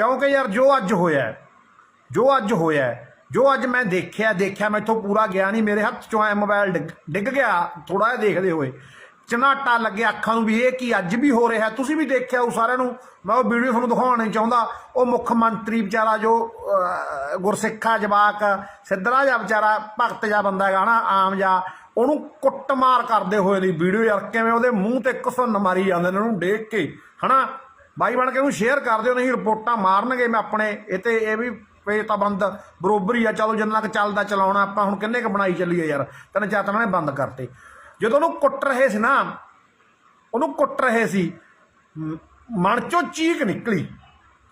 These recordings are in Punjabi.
ਕਿਉਂਕਿ ਯਾਰ ਜੋ ਅੱਜ ਹੋਇਆ ਜੋ ਅੱਜ ਹੋਇਆ ਜੋ ਅੱਜ ਮੈਂ ਦੇਖਿਆ ਦੇਖਿਆ ਮੈਥੋਂ ਪੂਰਾ ਗਿਆ ਨਹੀਂ ਮੇਰੇ ਹੱਥ ਚੋਂ ਐ ਮੋਬਾਈਲ ਡਿੱਗ ਡਿੱਗ ਗਿਆ ਥੋੜਾ ਜਿਹਾ ਦੇਖਦੇ ਹੋਏ। ਚਨਾਟਾ ਲੱਗਿਆ ਅੱਖਾਂ ਨੂੰ ਵੀ ਇਹ ਕੀ ਅੱਜ ਵੀ ਹੋ ਰਿਹਾ ਤੁਸੀਂ ਵੀ ਦੇਖਿਆ ਉਹ ਸਾਰਿਆਂ ਨੂੰ ਮੈਂ ਉਹ ਵੀਡੀਓ ਤੁਹਾਨੂੰ ਦਿਖਾਉਣਾ ਨਹੀਂ ਚਾਹੁੰਦਾ ਉਹ ਮੁੱਖ ਮੰਤਰੀ ਵਿਚਾਰਾ ਜੋ ਅਹ, ਗੁਰਸਿੱਖਾ ਜਵਾਕ ਸਿੱਧਰਾ ਜਿਹਾ ਵਿਚਾਰਾ ਭਗਤ ਜਿਹਾ ਬੰਦਾ ਹੈਗਾ ਨਾ ਆਮ ਜਿਹਾ ਉਹਨੂੰ ਕੁੱਟਮਾਰ ਕਰਦੇ ਹੋਏ ਦੀ ਵੀਡੀਓ ਯਾਰ ਕਿਵੇਂ ਉਹਦੇ ਮੂੰਹ ਤੇ ਕਸੁੰਨ ਮਾਰੀ ਜਾਂਦੇ ਨੇ ਉਹਨੂੰ ਦੇਖ ਕੇ ਹਨਾ? ਬਾਈ ਬਣ ਕੇ ਉਹਨੂੰ ਸ਼ੇਅਰ ਕਰ ਦਿਓ, ਨਹੀਂ ਰਿਪੋਰਟਾਂ ਮਾਰਨਗੇ ਮੈਂ ਆਪਣੇ, ਇਹ ਤੇ ਇਹ ਵੀ ਪੇ ਤਾਂ ਬੰਦ ਬਰੋਬਰ ਹੀ ਆ, ਚਲੋ ਜਿੰਨਾ ਕੁ ਚੱਲਦਾ ਚਲਾਉਣਾ, ਆਪਾਂ ਹੁਣ ਕਿੰਨੇ ਕ ਬਣਾਈ ਚੱਲੀਏ ਯਾਰ, ਤਿੰਨ ਚਾਰ ਤਾਂ ਉਹਨਾਂ ਨੇ ਬੰਦ ਕਰਤੇ। ਜਦੋਂ ਉਹਨੂੰ ਕੁੱਟ ਰਹੇ ਸੀ ਨਾ, ਉਹਨੂੰ ਕੁੱਟ ਰਹੇ ਸੀ ਮਨ ਚੋਂ ਚੀਕ ਨਿਕਲੀ।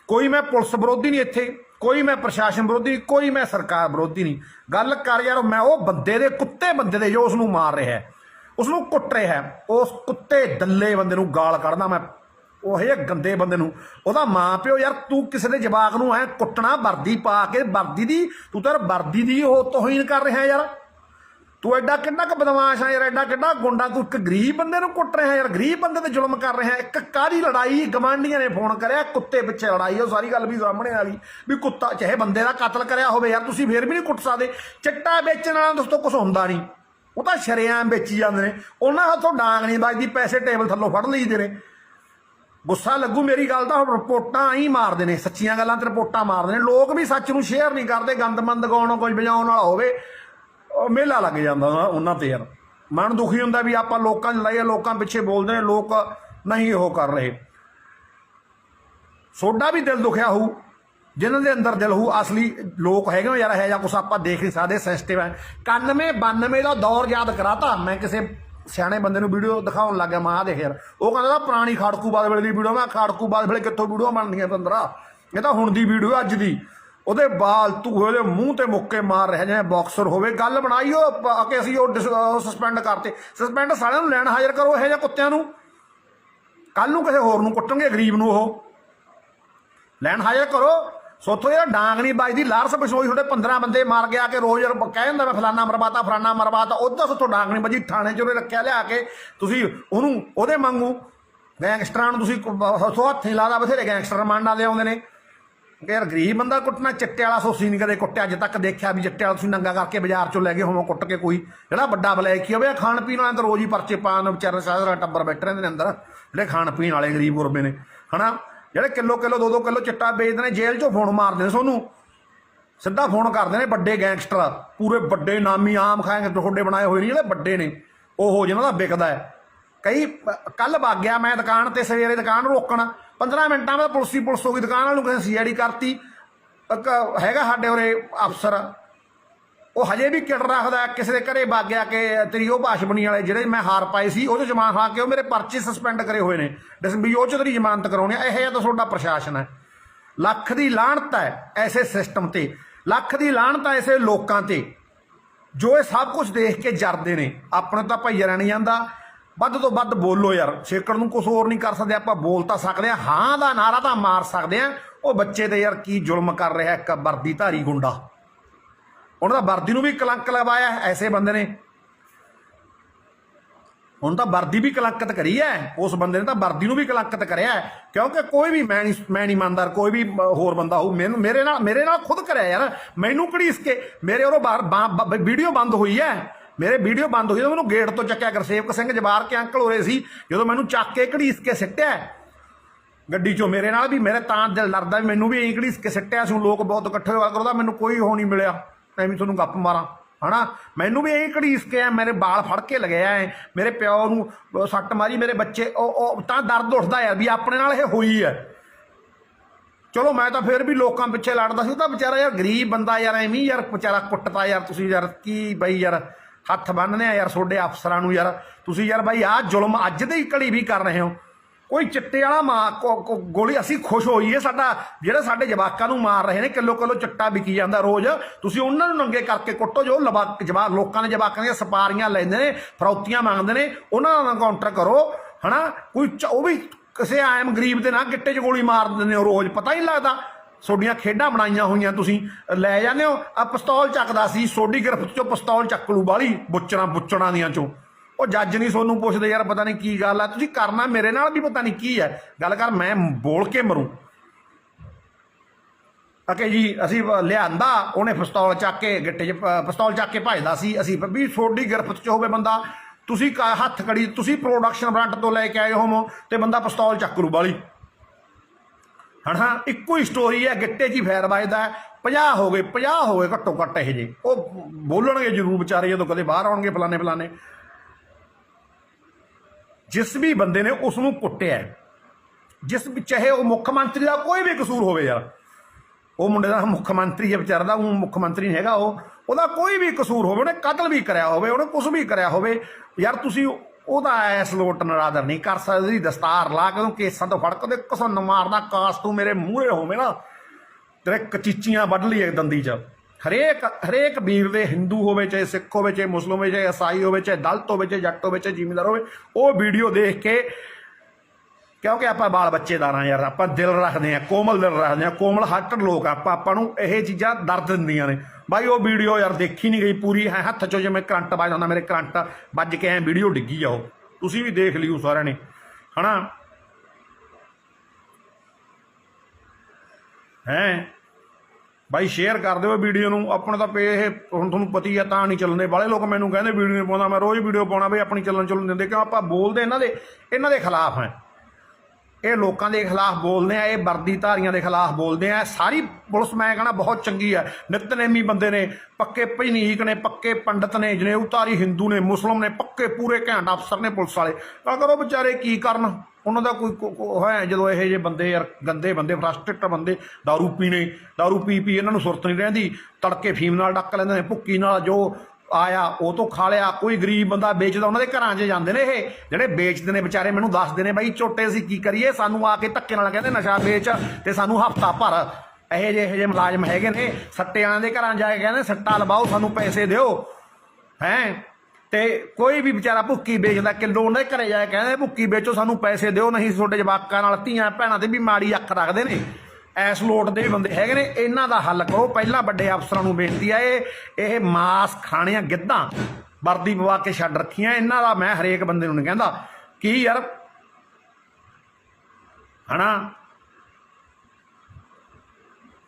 ਕੋਈ ਮੈਂ ਪੁਲਿਸ ਵਿਰੋਧੀ ਨਹੀਂ ਇੱਥੇ, ਕੋਈ ਮੈਂ ਪ੍ਰਸ਼ਾਸਨ ਵਿਰੋਧੀ ਨਹੀਂ, ਕੋਈ ਮੈਂ ਸਰਕਾਰ ਵਿਰੋਧੀ ਨਹੀਂ। ਗੱਲ ਕਰ ਯਾਰ, ਮੈਂ ਉਹ ਬੰਦੇ ਦੇ, ਕੁੱਤੇ ਬੰਦੇ ਦੇ ਜੋ ਉਸ ਨੂੰ ਮਾਰ ਰਿਹਾ ਹੈ ਉਸ ਨੂੰ ਕੁੱਟ ਰਿਹਾ ਹੈ, ਉਸ ਕੁੱਤੇ ਦੱਲੇ ਬੰਦੇ ਨੂੰ ਗਾਲ ਕੱਢਦਾ ਮੈਂ ਉਹ ਇਹ ਗੰਦੇ ਬੰਦੇ ਨੂੰ। ਉਹਦਾ ਮਾਂ ਪਿਓ, ਯਾਰ ਤੂੰ ਕਿਸੇ ਦੇ ਜਵਾਕ ਨੂੰ ਐ ਕੁੱਟਣਾ, ਵਰਦੀ ਪਾ ਕੇ, ਵਰਦੀ ਦੀ, ਤੂੰ ਤਾਂ ਵਰਦੀ ਦੀ ਉਹ ਤੋਹੀਨ ਕਰ ਰਿਹਾ ਯਾਰ। ਤੂੰ ਐਡਾ ਕਿੰਨਾ ਕੁ ਬਦਮਾਸ਼ ਆ ਯਾਰ, ਐਡਾ ਕਿੰਨਾ ਗੁੰਡਾ, ਤੂੰ ਇੱਕ ਗਰੀਬ ਬੰਦੇ ਨੂੰ ਕੁੱਟ ਰਿਹਾ ਯਾਰ। ਗਰੀਬ ਬੰਦੇ ਤੇ ਜ਼ੁਲਮ ਕਰ ਰਿਹਾ। ਇੱਕ ਕਾਹਦੀ ਲੜਾਈ? ਗਵਾਂਢੀਆਂ ਨੇ ਫੋਨ ਕਰਿਆ, ਕੁੱਤੇ ਪਿੱਛੇ ਲੜਾਈ ਉਹ ਸਾਰੀ ਗੱਲ ਵੀ ਸਾਹਮਣੇ ਆ ਗਈ ਵੀ ਕੁੱਤਾ ਚਾਹੇ ਬੰਦੇ ਦਾ ਕਤਲ ਕਰਿਆ ਹੋਵੇ ਯਾਰ, ਤੁਸੀਂ ਫੇਰ ਵੀ ਨਹੀਂ ਕੁੱਟ ਸਕਦੇ। ਚਿੱਟਾ ਵੇਚਣ ਵਾਲਾ ਦੋਸਤੋ ਕੁਝ ਹੁੰਦਾ ਨਹੀਂ। ਉਹ ਤਾਂ ਸ਼ਰੇਆਮ ਵੇਚੀ ਜਾਂਦੇ ਨੇ। ਉਹਨਾਂ ਹੱਥੋਂ ਡਾਂਗ ਨਹੀਂ ਵੱਜਦੀ, ਪੈਸੇ ਟੇਬਲ ਥੱਲੋਂ ਫੜ ਲਈਦੇ ਨੇ। ਗੁੱਸਾ ਲੱਗੂ ਮੇਰੀ ਗੱਲ ਦਾ, ਹੁਣ ਰਿਪੋਰਟਾਂ ਹੀ ਮਾਰਦੇ ਨੇ, ਸੱਚੀਆਂ ਗੱਲਾਂ ਤੇ ਰਿਪੋਰਟਾਂ ਮਾਰਦੇ ਨੇ। ਲੋਕ ਵੀ ਸੱਚ ਨੂੰ ਸ਼ੇਅਰ ਨਹੀਂ ਕਰਦੇ, ਗੰਦਮੰਦ ਗਾਉਣ, ਕੁਝ ਵਜਾਉਣ ਵਾਲਾ ਹੋਵੇ ਮੇਲਾ ਲੱਗ ਜਾਂਦਾ ਉਹਨਾਂ- ਤੇ ਯਾਰ। ਮਨ ਦੁਖੀ ਹੁੰਦਾ ਵੀ ਆਪਾਂ ਲੋਕਾਂ 'ਚ ਲੜਾਈ ਲੋਕਾਂ ਪਿੱਛੇ ਬੋਲਦੇ ਨੇ, ਲੋਕ ਨਹੀਂ ਉਹ ਕਰ ਰਹੇ। ਸੋਡਾ ਵੀ ਦਿਲ ਦੁਖਿਆ ਹੋਊ, ਜਿਨ੍ਹਾਂ ਦੇ ਅੰਦਰ ਦਿਲ ਹੋਊ, ਅਸਲੀ ਲੋਕ ਹੈਗੇ ਹੋ ਯਾਰ ਹੈ ਜਾਂ ਕੁਛ ਆਪਾਂ ਦੇਖ ਨਹੀਂ ਸਕਦੇ ਸੈਂਸਿਟਿਵ ਹੈ। 91 92 ਦਾ ਦੌਰ ਯਾਦ ਕਰਾਤਾ, ਮੈਂ ਕਿਸੇ ਸਿਆਣੇ ਬੰਦੇ ਨੂੰ ਵੀਡੀਓ ਦਿਖਾਉਣ ਲੱਗਾ ਮਾਂ ਦੇ ਯਾਰ। ਉਹ ਕਹਿੰਦਾ ਨਾ ਪੁਰਾਣੀ ਖਾੜਕੂ ਬਾਦ ਵੇਲੇ ਦੀ ਵੀਡੀਓ ਮੈਂ ਖਾੜਕੂ ਬਾਦ ਵੇਲੇ ਕਿੱਥੋਂ ਵੀਡੀਓ ਬਣਦੀਆਂ ਪੰਦਰਾ? ਇਹ ਤਾਂ ਹੁਣ ਦੀ ਵੀਡੀਓ ਅੱਜ ਦੀ। ਉਹਦੇ ਬਾਲ ਤੂੰ ਉਹਦੇ ਮੂੰਹ ਤੇ ਮੁੱਕੇ ਮਾਰ ਰਿਹਾ ਜਿਵੇਂ ਬਾਕਸਰ ਹੋਵੇ। ਗੱਲ ਬਣਾਈ ਉਹ ਪ- ਕਿ ਅਸੀਂ ਉਹ ਸਸਪੈਂਡ ਕਰਤੇ। ਸਸਪੈਂਡ ਸਾਰਿਆਂ ਨੂੰ ਲੈਣ ਹਾਜ਼ਰ ਕਰੋ ਇਹ ਜਿਹੇ ਕੁੱਤਿਆਂ ਨੂੰ। ਕੱਲ ਨੂੰ ਕਿਸੇ ਹੋਰ ਨੂੰ ਕੁੱਟਣਗੇ, ਗਰੀਬ ਨੂੰ ਉਹ। ਲੈਣ ਹਾਜ਼ਰ ਕਰੋ। ਸੋ ਉੱਥੋਂ ਯਾਰ ਡਾਂਗ ਨਹੀਂ ਵੱਜਦੀ, ਲਾਰਸ ਬਿਸ਼ੋਈ ਤੁਹਾਡੇ 15 ਬੰਦੇ ਮਾਰ ਗਿਆ ਕਿ ਰੋਜ਼ ਯਾਰ ਕਹਿ ਜਾਂਦਾ ਮੈਂ ਫਲਾਨਾ ਮਰਵਾਤਾ ਫਲਾਨਾ ਮਰਵਾਤਾ ਉਦੋਂ ਸੋਥੋ ਡਾਂਗ ਨਹੀਂ ਵੱਜੀ ਥਾਣੇ 'ਚ ਉਹਨੇ ਰੱਖਿਆ ਲਿਆ ਕੇ, ਤੁਸੀਂ ਉਹਨੂੰ, ਉਹਦੇ ਵਾਂਗੂ ਗੈਂਗਸਟਰਾਂ ਨੂੰ ਤੁਸੀਂ ਸੋਥੋ ਹੱਥ ਨਹੀਂ ਲਾਦਾ ਬਥੇਰੇ ਗੈਂਗਸਟਰ ਮਾਰਨ ਵਾਲੇ ਆਉਂਦੇ ਨੇ। ਯਾਰ ਗਰੀਬ ਬੰਦਾ ਕੁੱਟਣਾ, ਚਿੱਟੇ ਵਾਲਾ ਸੋਸੀ ਨਹੀਂ ਕਦੇ ਕੁੱਟਿਆ, ਅੱਜ ਤੱਕ ਦੇਖਿਆ ਵੀ ਚਿੱਟੇ ਵਾਲਾ ਤੁਸੀਂ ਨੰਗਾ ਕਰਕੇ ਬਾਜ਼ਾਰ ਚੋਂ ਲੈ ਗਏ ਹੋਵੋ, ਕੁੱਟ ਕੇ ਕੋਈ। ਜਿਹੜਾ ਵੱਡਾ ਬਲੈਕ ਹੋਵੇ ਖਾਣ ਪੀਣ ਵਾਲਿਆਂ ਤਾਂ ਰੋਜ਼ ਹੀ ਪਰਚੇ ਪਾਣ ਵਿਚਾਰੇ ਸਾਰਾ ਟੱਬਰ ਬੈਠੇ ਰਹਿੰਦੇ ਨੇ ਅੰਦਰ, ਜਿਹੜੇ ਖਾਣ ਪੀਣ ਵਾਲੇ ਗਰੀਬ ਗੁਰਬੇ ਨੇ। ਹਨਾ? ਜਿਹੜੇ ਕਿਲੋ ਕਿਲੋ ਦੋ ਦੋ ਕਿਲੋ ਚਿੱਟਾ ਵੇਚਦੇ ਨੇ, ਜੇਲ੍ਹ 'ਚੋਂ ਫੋਨ ਮਾਰਦੇ ਨੇ ਸੋਨੂੰ। ਸਿੱਧਾ ਫੋਨ ਕਰਦੇ ਨੇ ਵੱਡੇ ਗੈਂਗਸਟਰ। ਪੂਰੇ ਵੱਡੇ ਨਾਮੀ ਆਮ ਖਾਏ ਤੁਹਾਡੇ ਬਣਾਏ ਹੋਏ ਨਹੀਂ ਜਿਹੜੇ ਵੱਡੇ ਨੇ। ਉਹ ਜਿਹਨਾਂ ਦਾ ਵਿਕਦਾ ਹੈ। ਕਈ ਕੱਲ ਵਗ ਗਿਆ ਮੈਂ ਦੁਕਾਨ ਤੇ, ਸਵੇਰੇ ਦੁਕਾਨ ਰੋਕਣ। 15 ਮਿੰਟਾਂ ਬਾਅਦ ਪੁਲਿਸ ਹੀ ਪੁਲਿਸ ਹੋ ਗਈ, ਦੁਕਾਨ ਵਾਲ ਨੂੰ ਕਿਸੇ ਸੀਆਈਡੀ ਕਰਤੀ। ਇੱਕ ਹੈਗਾ ਸਾਡੇ ਉਰੇ ਅਫਸਰ। ਉਹ ਹਜੇ ਵੀ ਕਿੜ ਰੱਖਦਾ, ਕਿਸੇ ਦੇ ਘਰੇ ਵਗ ਗਿਆ ਕਿ ਤੇਰੀ ਉਹ ਭਾਸ਼ਬਣੀ ਵਾਲੇ ਜਿਹੜੇ ਮੈਂ ਹਾਰ ਪਾਈ ਸੀ ਉਹਦੇ ਜਮਾਨ ਹਾਂ ਕੇ ਉਹ ਮੇਰੇ ਪਰਚੇ ਸਸਪੈਂਡ ਕਰੇ ਹੋਏ ਨੇ। ਡਿਸਬੀ ਉਹ 'ਚੋਂ ਤੇਰੀ ਜ਼ਮਾਨਤ ਕਰਾਉਣੀ ਆ। ਇਹ ਜਿਹਾ ਤਾਂ ਤੁਹਾਡਾ ਪ੍ਰਸ਼ਾਸਨ ਹੈ। ਲੱਖ ਦੀ ਲਾਹਣਤ ਹੈ ਐਸੇ ਸਿਸਟਮ ਤੇ। ਲੱਖ ਦੀ ਲਾਹਣਤ ਹੈ ਐਸੇ ਲੋਕਾਂ ਤੇ। ਜੋ ਇਹ ਸਭ ਕੁਝ ਦੇਖ ਕੇ ਜਰਦੇ ਨੇ, ਆਪਣੇ ਤਾਂ ਭਾਈ ਜਰਾ ਨਹੀਂ ਜਾਂਦਾ। ਵੱਧ ਤੋਂ ਵੱਧ ਬੋਲੋ ਯਾਰ ਛੇਕੜ ਨੂੰ ਕੁਝ ਹੋਰ ਨਹੀਂ ਕਰ ਸਕਦੇ, ਆਪਾਂ ਬੋਲ ਤਾਂ ਸਕਦੇ ਆ, ਹਾਂ ਦਾ ਨਾਰਾ ਤਾਂ ਮਾਰ ਸਕਦੇ ਆ। ਉਹ ਬੱਚੇ ਤੇ ਯਾਰ ਕੀ ਜ਼ੁਲਮ ਕਰ ਰਿਹਾ ਇੱਕ ਵਰਦੀ ਧਾਰੀ ਗੁੰਡਾ। ਉਹਨਾਂ ਦਾ ਵਰਦੀ ਨੂੰ ਵੀ ਕਲੰਕ ਲਵਾਇਆ ਐਸੇ ਬੰਦੇ ਨੇ। ਹੁਣ ਤਾਂ ਵਰਦੀ ਵੀ ਕਲੰਕਤ ਕਰੀ ਹੈ, ਉਸ ਬੰਦੇ ਨੇ ਤਾਂ ਵਰਦੀ ਨੂੰ ਵੀ ਕਲੰਕਤ ਕਰਿਆ ਕਿਉਂਕਿ ਕੋਈ ਵੀ ਮੈਂ ਨਹੀਂ ਮੈਂ ਨਹੀਂ ਮੰਨਦਾ, ਕੋਈ ਵੀ ਹੋਰ ਬੰਦਾ ਹੋਊ, ਮੈਨੂੰ ਮੇਰੇ ਨਾਲ ਮੇਰੇ ਨਾਲ ਖੁਦ ਕਰਿਆ ਯਾਰ, ਮੈਨੂੰ ਘੜੀਸ ਕੇ ਮੇਰੇ ਉਹ ਬਾਹਰ ਵੀਡੀਓ ਬੰਦ ਹੋਈ ਹੈ। ਮੇਰੇ ਵੀਡੀਓ ਬੰਦ ਹੋਈ ਤਾਂ ਮੈਨੂੰ ਗੇਟ ਤੋਂ ਚੱਕਿਆ, ਗੁਰਸੇਵਕ ਸਿੰਘ ਜਵਾਰ ਕੇ ਅੰਕਲ ਹੋਰੇ ਸੀ, ਜਦੋਂ ਮੈਨੂੰ ਚੱਕ ਕੇ ਘੜੀਸ ਕੇ ਸਿੱਟਿਆ ਗੱਡੀ ਚੋਂ ਮੇਰੇ ਨਾਲ ਵੀ, ਮੇਰੇ ਤਾਂ ਦਿਲ ਲੜਦਾ ਵੀ ਮੈਨੂੰ ਵੀ ਐਂ ਘੜੀਸ ਕੇ ਸਿੱਟਿਆ ਸੀ ਲੋਕ ਬਹੁਤ ਇਕੱਠੇ ਹੋਇਆ ਕਰਦਾ ਮੈਨੂੰ ਕੋਈ ਹੋ ਨਹੀਂ ਮਿਲਿਆ। ਐਵੇਂ ਤੁਹਾਨੂੰ ਗੱਪ ਮਾਰਾਂ, ਹਨਾ? ਮੈਨੂੰ ਵੀ ਐਂ ਘੜੀਸ ਕੇ ਆ, ਮੇਰੇ ਬਾਲ ਫੜ ਕੇ ਲਗਿਆ ਐ ਮੇਰੇ ਪਿਓ ਨੂੰ ਸੱਟ ਮਾਰੀ, ਮੇਰੇ ਬੱਚੇ, ਉਹ ਉਹ, ਤਾਂ ਦਰਦ ਉੱਠਦਾ ਯਾਰ ਵੀ ਆਪਣੇ ਨਾਲ ਇਹ ਹੋਈ ਹੈ ਚਲੋ, ਮੈਂ ਤਾਂ ਫਿਰ ਵੀ ਲੋਕਾਂ ਪਿੱਛੇ ਲੜਦਾ ਸੀ, ਉਹ ਤਾਂ ਵਿਚਾਰਾ ਯਾਰ ਗਰੀਬ ਬੰਦਾ ਯਾਰ, ਐਵੇਂ ਯਾਰ, ਵਿਚਾਰਾ ਕੁੱਟਦਾ ਯਾਰ ਤੁਸੀਂ ਯਾਰ, ਕੀ ਬਈ ਯਾਰ, ਹੱਥ ਬੰਨ੍ਹਨੇ ਆ ਯਾਰ ਤੁਹਾਡੇ ਅਫਸਰਾਂ ਨੂੰ ਯਾਰ। ਤੁਸੀਂ ਯਾਰ ਬਾਈ ਆਹ ਜ਼ੁਲਮ ਅੱਜ ਦੇ ਹੀ ਘੜੀ ਵੀ ਕਰ ਰਹੇ ਹੋ। ਕੋਈ ਚਿੱਟੇ ਵਾਲਾ ਮਾਂ ਕੋ- ਗੋਲੀ, ਅਸੀਂ ਖੁਸ਼ ਹੋਈਏ, ਸਾਡਾ ਜਿਹੜੇ ਸਾਡੇ ਜਵਾਕਾਂ ਨੂੰ ਮਾਰ ਰਹੇ ਨੇ, ਕਿਲੋ ਕਿਲੋ ਚਿੱਟਾ ਵਿਕੀ ਜਾਂਦਾ ਰੋਜ਼। ਤੁਸੀਂ ਉਹਨਾਂ ਨੂੰ ਨੰਗੇ ਕਰਕੇ ਕੁੱਟੋ, ਜੋ ਲਵਾ ਜਵਾਕ ਲੋਕਾਂ ਦੇ ਜਵਾਕਾਂ ਦੀਆਂ ਸਪਾਰੀਆਂ ਲੈਂਦੇ ਨੇ, ਫਰੌਤੀਆਂ ਮੰਗਦੇ ਨੇ, ਉਹਨਾਂ ਦਾ ਕਾਊਂਟਰ ਕਰੋ, ਹਨਾ? ਕੋਈ ਚ- ਉਹ ਵੀ ਕਿਸੇ ਆਇਮ ਗਰੀਬ ਦੇ ਨਾ ਗਿੱਟੇ 'ਚ ਗੋਲੀ ਮਾਰ ਦਿੰਦੇ ਹੋ ਰੋਜ਼, ਪਤਾ ਹੀ ਨਹੀਂ ਲੱਗਦਾ। ਤੁਹਾਡੀਆਂ ਖੇਡਾਂ ਬਣਾਈਆਂ ਹੋਈਆਂ ਤੁਸੀਂ, ਲੈ ਜਾਂਦੇ ਹੋ। ਆ ਪਿਸਤੌਲ ਚੱਕਦਾ ਸੀ ਸੋਡੀ ਗ੍ਰਿਫਤ ਚੋਂ ਪਿਸਤੌਲ ਚੱਕ ਲੂ ਬਾਲੀ ਬੁੱਚਣਾ ਬੁੱਚਣਾ ਦੀਆਂ ਚੋਂ। ਉਹ ਜੱਜ ਨਹੀਂ ਸੋਨੂੰ ਪੁੱਛਦੇ, ਯਾਰ ਪਤਾ ਨਹੀਂ ਕੀ ਗੱਲ ਆ, ਤੁਸੀਂ ਕਰਨਾ ਮੇਰੇ ਨਾਲ ਵੀ ਪਤਾ ਨਹੀਂ ਕੀ ਹੈ ਗੱਲ ਕਰ, ਮੈਂ ਬੋਲ ਕੇ ਮਰੂੰ। ਅਕੇ ਜੀ, ਅਸੀਂ ਲਿਆਂਦਾ, ਉਹਨੇ ਪਿਸਤੌਲ ਚੱਕ ਕੇ ਗਿੱਟੇ 'ਚ ਪ- ਪਿਸਤੌਲ ਚੱਕ ਕੇ ਭਜਦਾ ਸੀ। ਅਸੀਂ ਵੀ ਛੋਡੀ ਗਿਰਫਤ 'ਚ ਹੋਵੇ ਬੰਦਾ, ਤੁਸੀਂ ਕਾ- ਹੱਥ ਕੜੀ, ਤੁਸੀਂ ਪ੍ਰੋਡਕਸ਼ਨ ਫਰੰਟ ਤੋਂ ਲੈ ਕੇ ਆਏ ਹੋਮੋ ਤੇ ਬੰਦਾ ਪਿਸਤੌਲ ਚੱਕ ਲੂ ਬਾਲੀ। ਹਣਾ ਇੱਕੋ ਹੀ ਸਟੋਰੀ ਹੈ ਗਿੱਟੇ 'ਚ ਹੀ ਫੈਰ ਵੱਜਦਾ ਹੈ। 50 ਹੋ ਗਏ 50 ਹੋ ਗਏ ਘੱਟੋ ਘੱਟ ਇਹ ਜੇ। ਉਹ ਬੋਲਣਗੇ ਜ਼ਰੂਰ ਵਿਚਾਰੇ ਜਦੋਂ ਕਦੇ ਬਾਹਰ ਆਉਣਗੇ ਫਲਾਣੇ ਫਲਾਣੇ। ਜਿਸ ਵੀ ਬੰਦੇ ਨੇ ਉਸ ਨੂੰ ਕੁੱਟਿਆ ਜਿਸ ਵੀ, ਚਾਹੇ ਉਹ ਮੁੱਖ ਮੰਤਰੀ ਦਾ ਕੋਈ ਵੀ ਕਸੂਰ ਹੋਵੇ ਯਾਰ, ਉਹ ਮੁੰਡੇ ਦਾ ਮੁੱਖ ਮੰਤਰੀ ਹੈ ਵਿਚਾਰਾ ਦਾ, ਉਹ ਮੁੱਖ ਮੰਤਰੀ ਨਹੀਂ ਹੈਗਾ ਉਹ, ਉਹਦਾ ਕੋਈ ਵੀ ਕਸੂਰ ਹੋਵੇ, ਉਹਨੇ ਕਤਲ ਵੀ ਕਰਿਆ ਹੋਵੇ, ਉਹਨੇ ਕੁਝ ਵੀ ਕਰਿਆ ਹੋਵੇ, ਯਾਰ ਤੁਸੀਂ ਉਹਦਾ ਐਸ ਲੋਟ ਨਰਾਦਰ ਨਹੀਂ ਕਰ ਸਕਦੇ ਦੀ ਦਸਤਾਰ ਲਾ ਕੇ ਉਹਨੂੰ ਕੇਸਾਂ ਤੋਂ ਫੜ ਕੇ ਉਹਦੇ ਮਾਰਦਾ, ਕਾਸ ਤੂੰ ਮੇਰੇ ਮੂਹਰੇ ਹੋਵੇਂ ਨਾ, ਤੇਰੇ ਕਚੀਚੀਆਂ ਵੱਢ ਲਈ ਇੱਕ ਦੰਦੀ ਚ। ਹਰੇਕ ਹਰੇਕ ਵੀਰ ਦੇ ਹਿੰਦੂ ਹੋਵੇ, ਚਾਹੇ ਸਿੱਖ ਹੋਵੇ, ਚਾਹੇ ਮੁਸਲਮ ਹੋਵੇ, ਚਾਹੇ ਈਸਾਈ ਹੋਵੇ, ਚਾਹੇ ਦਲਤ ਹੋਵੇ, ਚਾਹੇ ਜੱਟ ਹੋਵੇ, ਚਾਹੇ ਜ਼ਿਮੀਂਦਾਰ ਹੋਵੇ, ਉਹ ਵੀਡੀਓ ਦੇਖ ਕੇ ਕਿਉਂਕਿ ਆਪਾਂ ਬਾਲ ਬੱਚੇਦਾਰਾਂ ਯਾਰ, ਆਪਾਂ ਦਿਲ ਰੱਖਦੇ ਆ ਕੋਮਲ ਦਿਲ ਰੱਖਦੇ ਆ ਕੋਮਲ ਹਾਰਟਡ ਲੋਕ ਆਪਾਂ ਆਪਾਂ ਨੂੰ ਇਹ ਚੀਜ਼ਾਂ ਦਰਦ ਦਿੰਦੀਆਂ ਨੇ। ਬਾਈ, ਉਹ ਵੀਡੀਓ ਯਾਰ ਦੇਖੀ ਨਹੀਂ ਗਈ ਪੂਰੀ ਹੈ ਹੱਥ ਚੋਂ ਜਿਵੇਂ ਕਰੰਟ ਵੱਜਦਾ ਜਾਂਦਾ, ਮੇਰੇ ਕਰੰਟ ਵੱਜ ਕੇ ਐ ਵੀਡੀਓ ਡਿੱਗੀ ਆ ਉਹ। ਤੁਸੀਂ ਵੀ ਦੇਖ ਲਿਓ ਸਾਰਿਆਂ ਨੇ, ਹਨਾ? ਹੈ? ਬਾਈ ਸ਼ੇਅਰ ਕਰ ਦਿਓ ਵੀਡੀਓ ਨੂੰ। ਆਪਣਾ ਤਾਂ ਪੇ ਇਹ ਹੁਣ ਤੁਹਾਨੂੰ ਪਤੀ ਆ, ਤਾਂ ਨਹੀਂ ਚੱਲਦੇ। ਬਾਲੇ ਲੋਕ ਮੈਨੂੰ ਕਹਿੰਦੇ ਵੀਡੀਓ ਨਹੀਂ ਪਾਉਂਦਾ। ਮੈਂ ਰੋਜ਼ ਵੀਡੀਓ ਪਾਉਣਾ ਬਈ ਆਪਣੀ ਚੱਲਣ ਚੱਲਣ ਦਿੰਦੇ। ਕਿਉਂ ਆਪਾਂ ਬੋਲਦੇ ਇਹਨਾਂ ਦੇ? ਇਹਨਾਂ ਦੇ ਖਿਲਾਫ ਹੈ। ਇਹ ਲੋਕਾਂ ਦੇ ਖਿਲਾਫ ਬੋਲਦੇ ਆ, ਇਹ ਵਰਦੀ ਧਾਰੀਆਂ ਦੇ ਖਿਲਾਫ ਬੋਲਦੇ ਆ। ਸਾਰੀ ਪੁਲਿਸ ਮੈਂ ਕਹਣਾ ਬਹੁਤ ਚੰਗੀ ਆ। ਨਿਤਨੇਮੀ ਬੰਦੇ ਨੇ, ਪੱਕੇ ਭਜਨੀਕ ਨੇ, ਪੱਕੇ ਪੰਡਤ ਨੇ, ਜਨੇਊ ਧਾਰੀ ਹਿੰਦੂ ਨੇ, ਮੁਸਲਮ ਨੇ, ਪੱਕੇ ਪੂਰੇ ਘੈਂਟ ਅਫਸਰ ਨੇ ਪੁਲਿਸ ਵਾਲੇ। ਅਗਰ ਉਹ ਵਿਚਾਰੇ ਕੀ ਕਰਨ? ਉਹਨਾਂ ਦਾ ਕੋਈ ਕੋ- ਕੋ- ਹੈ ਜਦੋਂ ਇਹੋ ਜਿਹੇ ਬੰਦੇ ਯਾਰ ਗੰਦੇ ਬੰਦੇ ਫਰਸਟ੍ਰੇਟ ਬੰਦੇ दारू ਪੀਣੇ दारू ਪੀ ਪੀ ਇਹਨਾਂ ਨੂੰ ਸੁਰਤ ਨਹੀਂ ਰਹਿੰਦੀ ਤੜਕੇ ਫੀਮ ਨਾਲ ਡੱਕ ਲੈਂਦੇ ਨੇ ਭੁੱਕੀ ਨਾਲ ਜੋ ਆਇਆ ਉਹ ਤੋਂ ਖਾ ਲਿਆ ਕੋਈ ਗਰੀਬ ਬੰਦਾ ਵੇਚਦਾ ਉਹਨਾਂ ਦੇ ਘਰਾਂ 'ਚ ਜਾਂਦੇ ਨੇ ਇਹ ਜਿਹੜੇ ਵੇਚਦੇ ਨੇ ਵਿਚਾਰੇ ਮੈਨੂੰ ਦੱਸਦੇ ਨੇ ਬਾਈ ਝੋਟੇ ਅਸੀਂ ਕੀ ਕਰੀਏ ਸਾਨੂੰ ਆ ਕੇ ਧੱਕੇ ਨਾਲ ਕਹਿੰਦੇ ਨਸ਼ਾ ਵੇਚ ਤੇ ਸਾਨੂੰ ਹਫਤਾ ਭਰ ਇਹੋ ਜਿਹੇ ਇਹੋ ਜਿਹੇ ਮੁਲਾਜ਼ਮ ਹੈਗੇ ਨੇ ਸੱਟੇ ਵਾਲਿਆਂ ਦੇ ਘਰਾਂ ਜਾ ਕੇ ਕਹਿੰਦੇ ਸੱਟਾ ਲਵਾਓ ਸਾਨੂੰ ਪੈਸੇ ਦਿਓ ਹੈ ਤੇ ਕੋਈ ਵੀ ਵਿਚਾਰਾ ਭੁੱਕੀ ਵੇਚਦਾ, ਕਿਲੋ ਉਹਦੇ ਦੇ ਘਰੇ ਜਾ ਕੇ ਕਹਿੰਦੇ, ਭੁੱਕੀ ਵੇਚੋ, ਸਾਨੂੰ ਪੈਸੇ ਦਿਓ, ਨਹੀਂ ਤੁਹਾਡੇ ਜਵਾਕਾਂ ਨਾਲ ਧੀਆਂ ਭੈਣਾਂ ਤੇ ਵੀ ਮਾੜੀ ਅੱਖ ਰੱਖਦੇ ਨੇ। ਐਸ ਲੋਟ ਦੇ ਬੰਦੇ ਹੈਗੇ ਨੇ, ਇਹਨਾਂ ਦਾ ਹੱਲ ਕਰੋ। ਪਹਿਲਾਂ ਵੱਡੇ ਅਫਸਰਾਂ ਨੂੰ ਬੇਨਤੀ ਆ, ਇਹ ਇਹ ਮਾਸ ਖਾਣੀਆਂ ਗਿੱਧਾਂ। ਵਰਦੀ ਪਵਾ ਕੇ ਛੱਡ ਰੱਖੀਆਂ, ਇਹਨਾਂ ਦਾ ਮੈਂ ਹਰੇਕ ਬੰਦੇ ਨੂੰ ਨਹੀਂ ਕਹਿੰਦਾ ਕੀ ਯਾਰ, ਹਨਾ?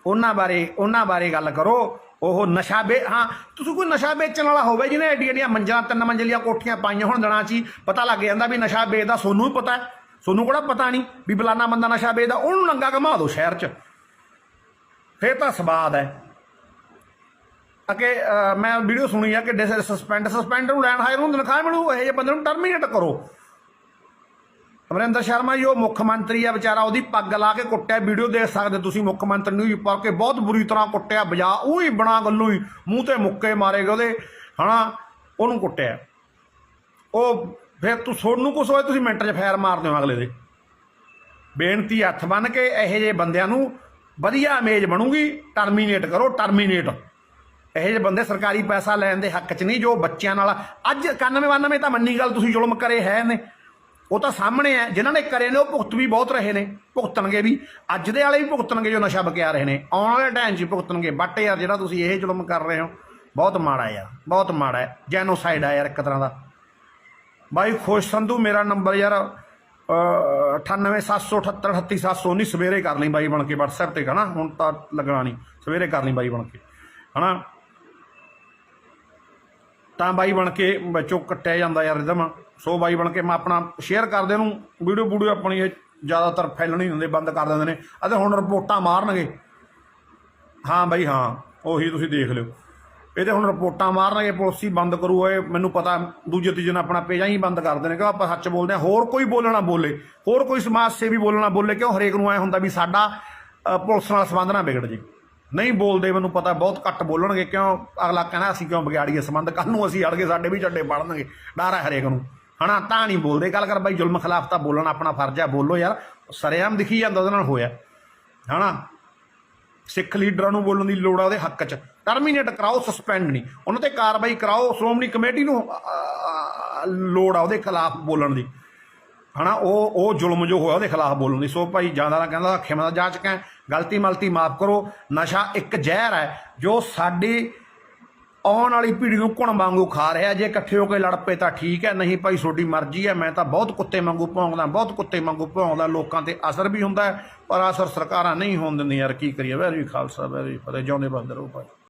ਉਹਨਾਂ ਬਾਰੇ ਉਹਨਾਂ ਬਾਰੇ ਗੱਲ ਕਰੋ। ਉਹ ਨਸ਼ਾ ਵੇ ਹਾਂ, ਤੁਸੀਂ ਕੋਈ ਨਸ਼ਾ ਵੇਚਣ ਵਾਲਾ ਹੋਵੇ ਜਿਹਨੇ ਐਡੀ ਐਡੀਆਂ ਮੰਜ਼ਲਾਂ ਤਿੰਨ ਮੰਜ਼ਲੀਆਂ ਕੋਠੀਆਂ ਪਾਈਆਂ ਹੋਣ ਦਿਨਾਂ 'ਚ ਪਤਾ ਲੱਗ ਜਾਂਦਾ ਵੀ ਨਸ਼ਾ ਵੇਚਦਾ, ਸੋਨੂੰ ਹੀ ਪਤਾ ਹੈ। ਸੋਨੂੰ ਕਿਹੜਾ ਪਤਾ ਨਹੀਂ ਵੀ ਬਲਾਨਾ ਬੰਦਾ ਨਸ਼ਾ ਵੇਚਦਾ, ਉਹਨੂੰ ਨੰਗਾ ਘਮਾ ਦਿਓ ਸ਼ਹਿਰ 'ਚ। ਫੇਰ ਤਾਂ ਸਵਾਦ ਹੈ। ਅਕੇ ਮੈਂ ਵੀਡੀਓ ਸੁਣੀ ਆ ਕਿ ਸਸਪੈਂਡ ਸਸਪੈਂਡ ਨੂੰ ਲੈਣ ਹਾਇਰ ਨੂੰ ਤਨਖਾਹ ਮਿਲੂ, ਇਹ ਜਿਹੇ ਬੰਦੇ ਨੂੰ ਟਰਮੀਨੇਟ ਕਰੋ। ਅਮਰਿੰਦਰ ਸ਼ਰਮਾ ਜੀ, ਉਹ ਮੁੱਖ ਮੰਤਰੀ ਆ, ਵਿਚਾਰਾ ਉਹਦੀ ਪੱਗ ਲਾ ਕੇ ਕੁੱਟਿਆ, ਵੀਡੀਓ ਦੇਖ ਸਕਦੇ ਤੁਸੀਂ ਮੁੱਖ ਮੰਤਰੀ ਨੂੰ ਵੀ ਪਾ ਕੇ ਬਹੁਤ ਬੁਰੀ ਤਰ੍ਹਾਂ ਕੁੱਟਿਆ, ਬਜਾ ਉਹ ਹੀ ਬਣਾ ਗੱਲੋਂ ਹੀ ਮੂੰਹ ਤੇ ਮੁੱਕੇ ਮਾਰੇ ਗਏ ਉਹਦੇ, ਹਨਾ, ਉਹਨੂੰ ਕੁੱਟਿਆ। ਉਹ ਫਿਰ ਤੂੰ ਸੋਨੂੰ ਕੁਛ ਹੋਏ ਤੁਸੀਂ ਮਿੰਟ 'ਚ ਫੈਰ ਮਾਰਦੇ ਹੋ ਅਗਲੇ ਦੇ। ਬੇਨਤੀ ਹੱਥ ਬੰਨ ਕੇ ਇਹੋ ਜਿਹੇ ਬੰਦਿਆਂ ਨੂੰ ਵਧੀਆ ਇਮੇਜ ਬਣੂਗੀ ਟਰਮੀਨੇਟ ਕਰੋ ਟਰਮੀਨੇਟ ਇਹੋ ਜਿਹੇ ਬੰਦੇ ਸਰਕਾਰੀ ਪੈਸਾ ਲੈਣ ਦੇ ਹੱਕ 'ਚ ਨਹੀਂ, ਜੋ ਬੱਚਿਆਂ ਨਾਲ, ਅੱਜ 91 92 ਤਾਂ ਮੰਨੀ ਗੱਲ, ਤੁਸੀਂ ਜ਼ੁਲਮ ਕਰੇ ਹੈ ਨੇ ਉਹ ਤਾਂ ਸਾਹਮਣੇ ਹੈ, ਜਿਨ੍ਹਾਂ ਨੇ ਕਰੇ ਨੇ, ਉਹ ਭੁਗਤ ਵੀ ਬਹੁਤ ਰਹੇ ਨੇ, ਭੁਗਤਣਗੇ ਵੀ। ਅੱਜ ਦੇ ਵਾਲੇ ਵੀ ਭੁਗਤਣਗੇ ਜੋ ਨਸ਼ਾ ਬਕਿਆ ਰਹੇ ਨੇ। ਆਉਣ ਵਾਲੇ ਟਾਈਮ 'ਚ ਵੀ ਭੁਗਤਣਗੇ। ਬਟ ਯਾਰ, ਜਿਹੜਾ ਤੁਸੀਂ ਇਹ ਜ਼ੁਲਮ ਕਰ ਰਹੇ ਹੋ, ਬਹੁਤ ਮਾੜਾ ਯਾਰ, ਬਹੁਤ ਮਾੜਾ ਹੈ। ਜੈਨੋਸਾਈਡ ਆ ਯਾਰ ਇੱਕ ਤਰ੍ਹਾਂ ਦਾ। ਬਾਈ, ਖੁਸ਼ ਸੰਧੂ, ਮੇਰਾ ਨੰਬਰ ਯਾਰ 9878838719 ਸਵੇਰੇ ਕਰ ਲਈ ਬਾਈ ਬਣ ਕੇ WhatsApp ਤੇ, ਹਨਾ? ਹੁਣ ਤਾਂ ਲੱਗਣਾ ਨਹੀਂ। ਸਵੇਰੇ ਕਰ ਲਈ ਬਾਈ ਬਣ ਕੇ, ਹਨਾ? ਤਾਂ ਬਾਈ ਬਣ ਕੇ ਵਿੱਚੋਂ ਕੱਟਿਆ ਜਾਂਦਾ ਯਾਰ ਰਿਦਮ ਸੋ ਬਾਈ ਬਣ ਕੇ ਮੈਂ ਆਪਣਾ ਸ਼ੇਅਰ ਕਰਦੇ ਨੂੰ ਵੀਡੀਓ ਵੀਡੀਓ ਆਪਣੀ ਇਹ ਜ਼ਿਆਦਾਤਰ ਫੈਲਣੀ ਹੁੰਦੇ, ਬੰਦ ਕਰ ਦਿੰਦੇ ਨੇ। ਅਤੇ ਹੁਣ ਰਿਪੋਰਟਾਂ ਮਾਰਨਗੇ। ਹਾਂ ਬਾਈ, ਹਾਂ, ਉਹੀ ਤੁਸੀਂ ਦੇਖ ਲਿਓ। ਇਹਦੇ ਹੁਣ ਰਿਪੋਰਟਾਂ ਮਾਰਨਗੇ ਪੁਲਿਸ ਹੀ ਬੰਦ ਕਰੂ, ਇਹ ਮੈਨੂੰ ਪਤਾ, ਦੂਜੇ ਤੀਜੇ ਨਾਲ ਆਪਣਾ ਪੇਜਾਂ ਹੀ ਬੰਦ ਕਰ ਦੇਣੇ ਕਿ ਆਪਾਂ ਸੱਚ ਬੋਲਦੇ ਹਾਂ? ਹੋਰ ਕੋਈ ਬੋਲਣਾ ਬੋਲੇ, ਹੋਰ ਕੋਈ ਸਮਾਜ ਸੇਵੀ ਬੋਲਣਾ ਬੋਲੇ, ਕਿਉਂ ਹਰੇਕ ਨੂੰ ਐ ਹੁੰਦਾ ਵੀ ਸਾਡਾ ਪੁਲਿਸ ਨਾਲ ਸੰਬੰਧ ਨਾ ਵਿਗੜ ਜੇ। ਨਹੀਂ ਬੋਲਦੇ, ਮੈਨੂੰ ਪਤਾ ਬਹੁਤ ਘੱਟ ਬੋਲਣਗੇ, ਕਿਉਂ ਅਗਲਾ ਕਹਿੰਦਾ, ਅਸੀਂ ਕਿਉਂ ਵਿਗਾੜੀਏ ਸੰਬੰਧ? ਕੱਲ ਨੂੰ ਅਸੀਂ ਅੜ ਗਏ, ਸਾਡੇ ਵੀ ਝੱਡੇ ਪੜਨਗੇ ਡਰ ਹੈ ਹਰੇਕ ਨੂੰ। ਹਨਾ ਤਾਂ ਨਹੀਂ ਬੋਲਦੇ। ਗੱਲ ਕਰ ਬਾਈ, ਜ਼ੁਲਮ ਖਿਲਾਫ ਤਾਂ ਬੋਲਣਾ ਆਪਣਾ ਫਰਜ਼ ਹੈ ਬੋਲੋ ਯਾਰ, ਸਰੇਆਮ ਦਿਖੀ ਜਾਂਦਾ ਉਹਦੇ ਨਾਲ ਹੋਇਆ। ਹਨਾ ਸਿੱਖ ਲੀਡਰਾਂ ਨੂੰ ਬੋਲਣ ਦੀ ਲੋੜ ਆ ਉਹਦੇ ਹੱਕ 'ਚ। ਟਰਮੀਨੇਟ ਕਰਾਓ ਸਸਪੈਂਡ ਨਹੀਂ। ਉਹਨਾਂ ਤੇ ਕਾਰਵਾਈ ਕਰਾਓ, ਸ਼੍ਰੋਮਣੀ ਕਮੇਟੀ ਨੂੰ ਲੋੜ ਆ ਉਹਦੇ ਖਿਲਾਫ ਬੋਲਣ ਦੀ। ਹਨਾ ਉਹ ਉਹ ਜ਼ੁਲਮ ਜੋ ਹੋਇਆ ਉਹਦੇ ਖਿਲਾਫ ਬੋਲਣ ਦੀ। ਸੋ ਭਾਈ, ਜ਼ਿਆਦਾ ਨਾ ਕਹਿੰਦਾ ਖਿਮਾ ਦਾ ਜਾਚਕਾਂ ਗਲਤੀ ਮਲਤੀ ਮਾਫ ਕਰੋ। ਨਸ਼ਾ ਇੱਕ ਜ਼ਹਿਰ ਹੈ, ਜੋ ਸਾਡੀ ਆਉਣ ਵਾਲੀ ਪੀੜ੍ਹੀ ਨੂੰ ਘੁਣ ਵਾਂਗੂ ਖਾ ਰਿਹਾ, ਜੇ ਇਕੱਠੇ ਹੋ ਕੇ ਲੜ ਪਏ ਤਾਂ ਠੀਕ ਹੈ, ਨਹੀਂ ਭਾਈ ਤੁਹਾਡੀ ਮਰਜ਼ੀ ਹੈ, ਮੈਂ ਤਾਂ ਬਹੁਤ ਕੁੱਤੇ ਵਾਂਗੂ ਭੌਂਕਦਾ, ਬਹੁਤ ਕੁੱਤੇ ਵਾਂਗੂ ਭੌਂਕਦਾ, ਲੋਕਾਂ ਤੇ ਅਸਰ ਵੀ ਹੁੰਦਾ ਪਰ ਅਸਰ ਸਰਕਾਰਾਂ ਨਹੀਂ ਹੋਣ ਦਿੰਦੀਆਂ, ਯਾਰ ਕੀ ਕਰੀਏ ਵੈਰੀ ਖਾਲਸਾ ਵੈਰੀ ਫਤਿਹ, ਜਿਉਂਦੇ ਬੰਦ ਰਹੋ ਭਾਈ।